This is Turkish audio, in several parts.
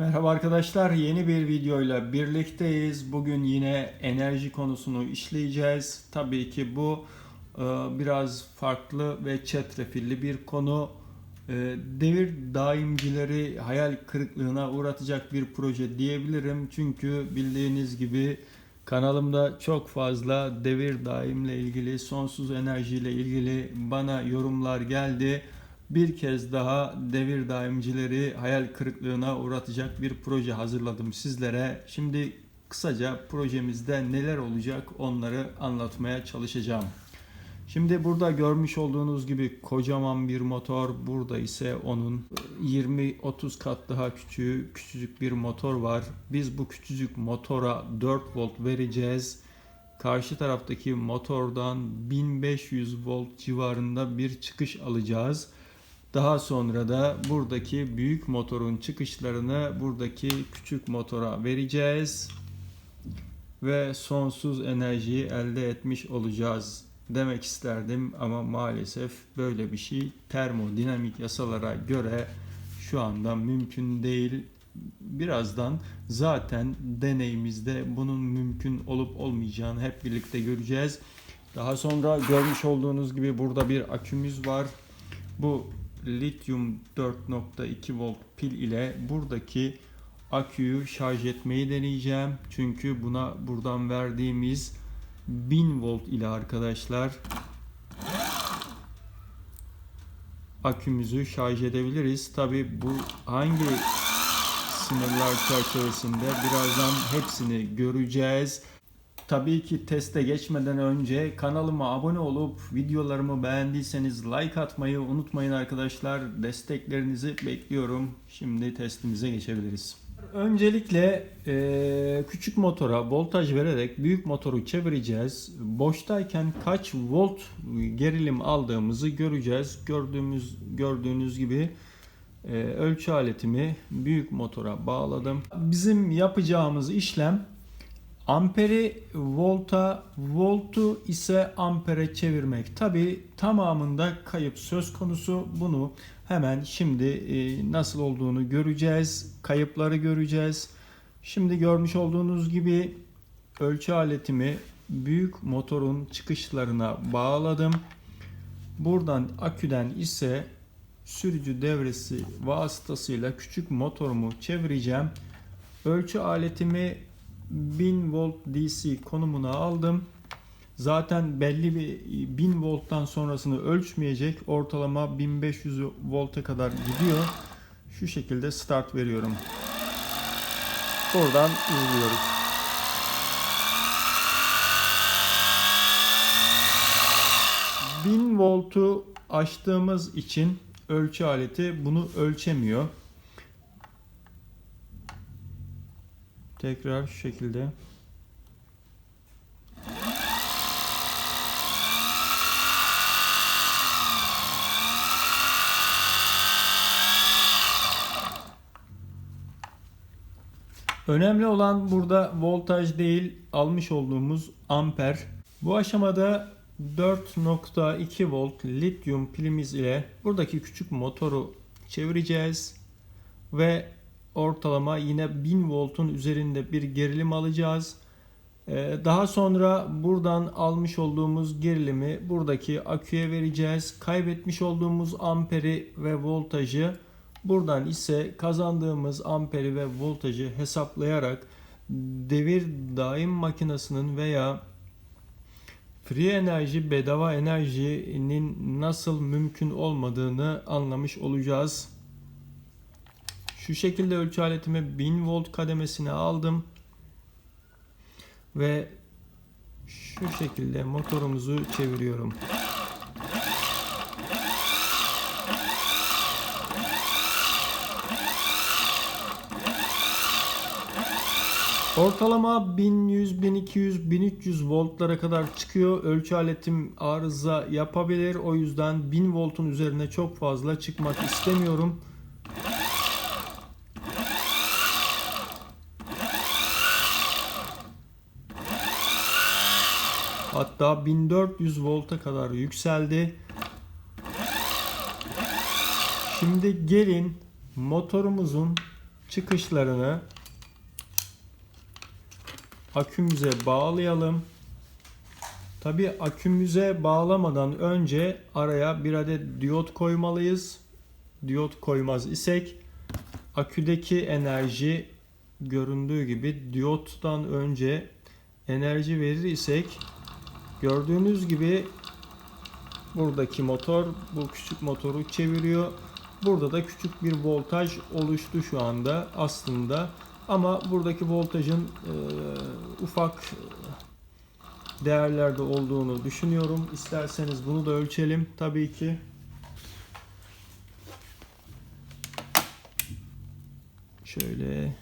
Merhaba arkadaşlar, yeni bir videoyla birlikteyiz. Bugün yine enerji konusunu işleyeceğiz. Tabii ki bu e, biraz farklı ve çetrefilli bir konu. E, Devir daimcileri hayal kırıklığına uğratacak bir proje diyebilirim. Çünkü bildiğiniz gibi kanalımda çok fazla devir daimle ilgili, sonsuz enerjiyle ilgili bana yorumlar geldi bir kez daha devir daimcileri hayal kırıklığına uğratacak bir proje hazırladım sizlere. Şimdi kısaca projemizde neler olacak onları anlatmaya çalışacağım. Şimdi burada görmüş olduğunuz gibi kocaman bir motor, burada ise onun 20-30 kat daha küçüğü, küçücük bir motor var. Biz bu küçücük motora 4 volt vereceğiz. Karşı taraftaki motordan 1500 volt civarında bir çıkış alacağız. Daha sonra da buradaki büyük motorun çıkışlarını buradaki küçük motora vereceğiz ve sonsuz enerjiyi elde etmiş olacağız demek isterdim ama maalesef böyle bir şey termodinamik yasalara göre şu anda mümkün değil. Birazdan zaten deneyimizde bunun mümkün olup olmayacağını hep birlikte göreceğiz. Daha sonra görmüş olduğunuz gibi burada bir akümüz var. Bu lityum 4.2 volt pil ile buradaki aküyü şarj etmeyi deneyeceğim. Çünkü buna buradan verdiğimiz 1000 volt ile arkadaşlar akümüzü şarj edebiliriz. Tabi bu hangi sınırlar çerçevesinde birazdan hepsini göreceğiz. Tabii ki teste geçmeden önce kanalıma abone olup videolarımı beğendiyseniz like atmayı unutmayın arkadaşlar. Desteklerinizi bekliyorum. Şimdi testimize geçebiliriz. Öncelikle e, küçük motora voltaj vererek büyük motoru çevireceğiz. Boştayken kaç volt gerilim aldığımızı göreceğiz. Gördüğümüz gördüğünüz gibi e, ölçü aletimi büyük motora bağladım. Bizim yapacağımız işlem Amperi volta, voltu ise ampere çevirmek. Tabi tamamında kayıp söz konusu. Bunu hemen şimdi e, nasıl olduğunu göreceğiz. Kayıpları göreceğiz. Şimdi görmüş olduğunuz gibi ölçü aletimi büyük motorun çıkışlarına bağladım. Buradan aküden ise sürücü devresi vasıtasıyla küçük motorumu çevireceğim. Ölçü aletimi 1000 volt DC konumuna aldım. Zaten belli bir 1000 volttan sonrasını ölçmeyecek. Ortalama 1500 volta kadar gidiyor. Şu şekilde start veriyorum. Buradan izliyoruz. Voltu açtığımız için ölçü aleti bunu ölçemiyor. Tekrar şu şekilde. Önemli olan burada voltaj değil almış olduğumuz amper. Bu aşamada 4.2 volt lityum pilimiz ile buradaki küçük motoru çevireceğiz ve ortalama yine 1000 voltun üzerinde bir gerilim alacağız. Ee, daha sonra buradan almış olduğumuz gerilimi buradaki aküye vereceğiz. Kaybetmiş olduğumuz amperi ve voltajı buradan ise kazandığımız amperi ve voltajı hesaplayarak devir daim makinesinin veya free enerji bedava enerjinin nasıl mümkün olmadığını anlamış olacağız. Şu şekilde ölçü aletimi 1000 volt kademesine aldım. Ve şu şekilde motorumuzu çeviriyorum. Ortalama 1100, 1200, 1300 voltlara kadar çıkıyor. Ölçü aletim arıza yapabilir. O yüzden 1000 voltun üzerine çok fazla çıkmak istemiyorum. Hatta 1400 volta kadar yükseldi. Şimdi gelin motorumuzun çıkışlarını akümüze bağlayalım. Tabi akümüze bağlamadan önce araya bir adet diyot koymalıyız. Diyot koymaz isek aküdeki enerji göründüğü gibi diyottan önce enerji verir isek gördüğünüz gibi buradaki motor bu küçük motoru çeviriyor. Burada da küçük bir voltaj oluştu şu anda aslında ama buradaki voltajın e, ufak değerlerde olduğunu düşünüyorum. İsterseniz bunu da ölçelim tabii ki. Şöyle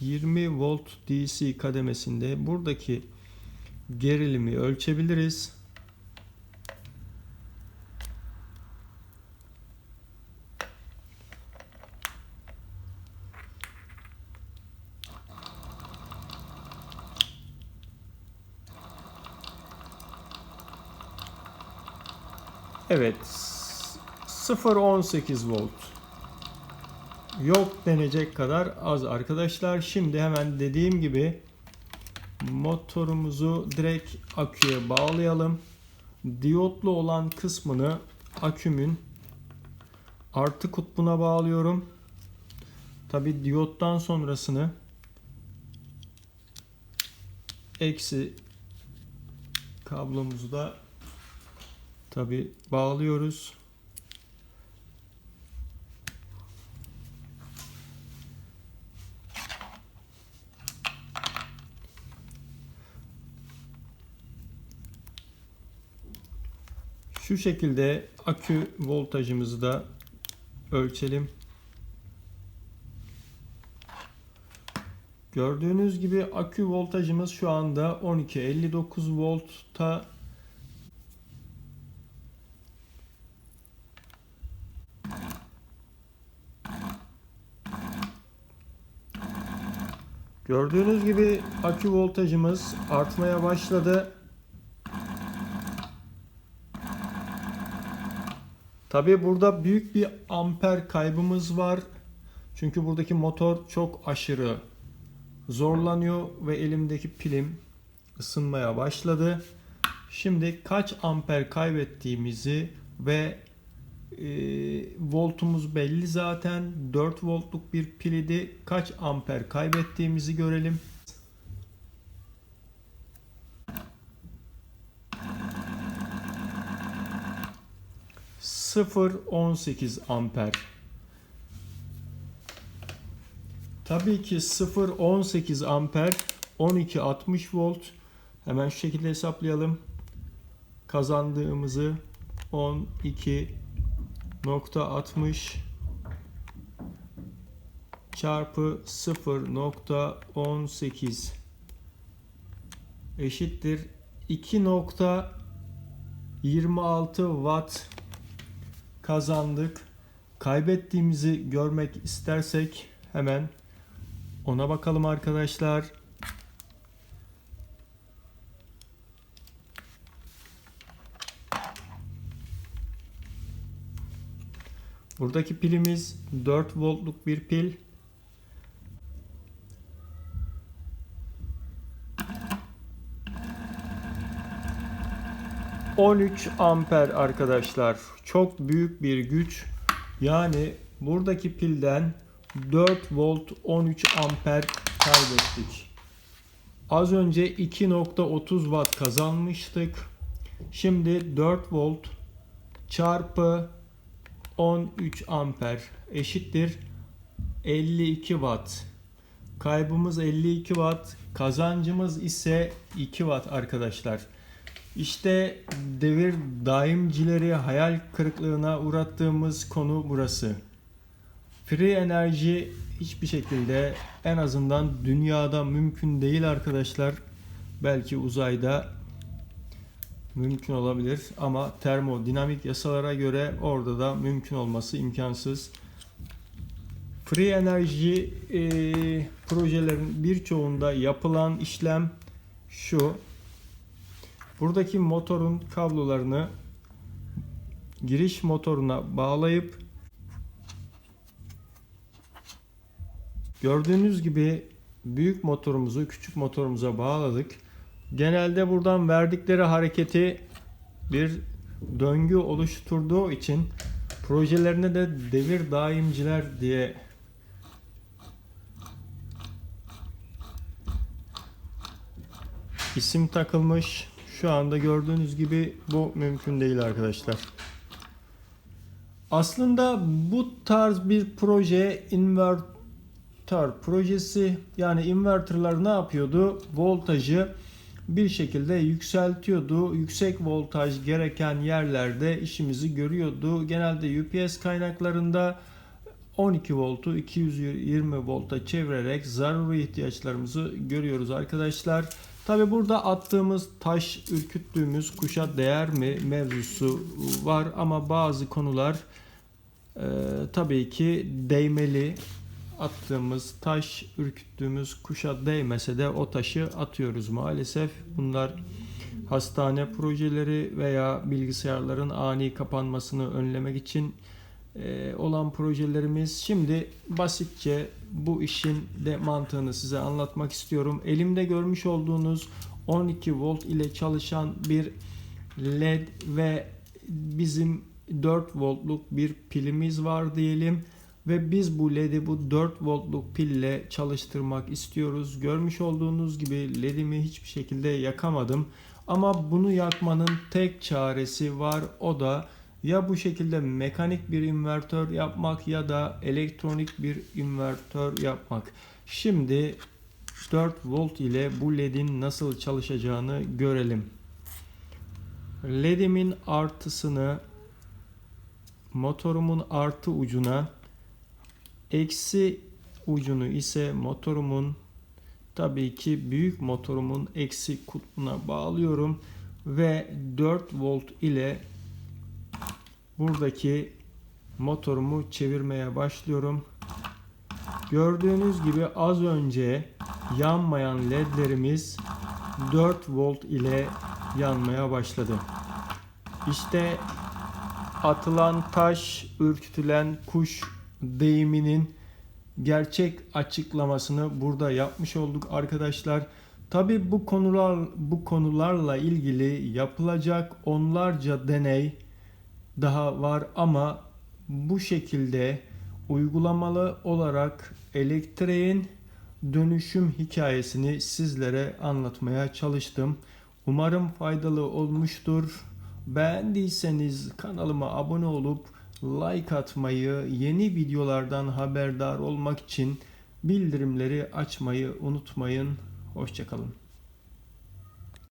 20 volt DC kademesinde buradaki gerilimi ölçebiliriz. Evet. 0.18 volt. Yok denecek kadar az arkadaşlar. Şimdi hemen dediğim gibi motorumuzu direkt aküye bağlayalım. Diyotlu olan kısmını akümün artı kutbuna bağlıyorum. Tabi diyottan sonrasını eksi kablomuzu da tabi bağlıyoruz. Şu şekilde akü voltajımızı da ölçelim. Gördüğünüz gibi akü voltajımız şu anda 12.59 voltta Gördüğünüz gibi akü voltajımız artmaya başladı. Tabii burada büyük bir amper kaybımız var. Çünkü buradaki motor çok aşırı zorlanıyor ve elimdeki pilim ısınmaya başladı. Şimdi kaç amper kaybettiğimizi ve e, voltumuz belli zaten 4 voltluk bir pilidi kaç amper kaybettiğimizi görelim. Sıfır 18 amper. Tabii ki 0.18 amper 12.60 volt. Hemen şu şekilde hesaplayalım. Kazandığımızı 12.60 çarpı 0.18 eşittir 2.26 watt kazandık. Kaybettiğimizi görmek istersek hemen ona bakalım arkadaşlar. Buradaki pilimiz 4 voltluk bir pil. ...13 amper arkadaşlar. Çok büyük bir güç. Yani buradaki pilden 4 volt 13 amper kaybettik. Az önce 2.30 watt kazanmıştık. Şimdi 4 volt çarpı 13 amper eşittir 52 watt. Kaybımız 52 watt, kazancımız ise 2 watt arkadaşlar. İşte devir daimcileri hayal kırıklığına uğrattığımız konu burası. Free enerji hiçbir şekilde en azından dünyada mümkün değil arkadaşlar. Belki uzayda mümkün olabilir ama termodinamik yasalara göre orada da mümkün olması imkansız. Free enerji e, projelerin birçoğunda yapılan işlem şu. Buradaki motorun kablolarını giriş motoruna bağlayıp Gördüğünüz gibi büyük motorumuzu küçük motorumuza bağladık. Genelde buradan verdikleri hareketi bir döngü oluşturduğu için projelerine de devir daimciler diye isim takılmış. Şu anda gördüğünüz gibi bu mümkün değil arkadaşlar. Aslında bu tarz bir proje inverter projesi yani inverterler ne yapıyordu? Voltajı bir şekilde yükseltiyordu. Yüksek voltaj gereken yerlerde işimizi görüyordu. Genelde UPS kaynaklarında 12 voltu 220 volta çevirerek zaruri ihtiyaçlarımızı görüyoruz arkadaşlar. Tabi burada attığımız taş ürküttüğümüz kuşa değer mi mevzusu var ama bazı konular e, tabii ki değmeli. Attığımız taş ürküttüğümüz kuşa değmese de o taşı atıyoruz maalesef. Bunlar hastane projeleri veya bilgisayarların ani kapanmasını önlemek için olan projelerimiz. Şimdi basitçe bu işin de mantığını size anlatmak istiyorum. Elimde görmüş olduğunuz 12 volt ile çalışan bir led ve bizim 4 voltluk bir pilimiz var diyelim ve biz bu led'i bu 4 voltluk pille çalıştırmak istiyoruz. Görmüş olduğunuz gibi led'imi hiçbir şekilde yakamadım. Ama bunu yakmanın tek çaresi var. O da ya bu şekilde mekanik bir invertör yapmak ya da elektronik bir invertör yapmak. Şimdi 4 volt ile bu ledin nasıl çalışacağını görelim. Ledimin artısını motorumun artı ucuna eksi ucunu ise motorumun tabii ki büyük motorumun eksi kutbuna bağlıyorum ve 4 volt ile buradaki motorumu çevirmeye başlıyorum. Gördüğünüz gibi az önce yanmayan ledlerimiz 4 volt ile yanmaya başladı. İşte atılan taş, ürkütülen kuş deyiminin gerçek açıklamasını burada yapmış olduk arkadaşlar. Tabi bu konular bu konularla ilgili yapılacak onlarca deney daha var ama bu şekilde uygulamalı olarak elektriğin dönüşüm hikayesini sizlere anlatmaya çalıştım. Umarım faydalı olmuştur. Beğendiyseniz kanalıma abone olup like atmayı, yeni videolardan haberdar olmak için bildirimleri açmayı unutmayın. Hoşçakalın.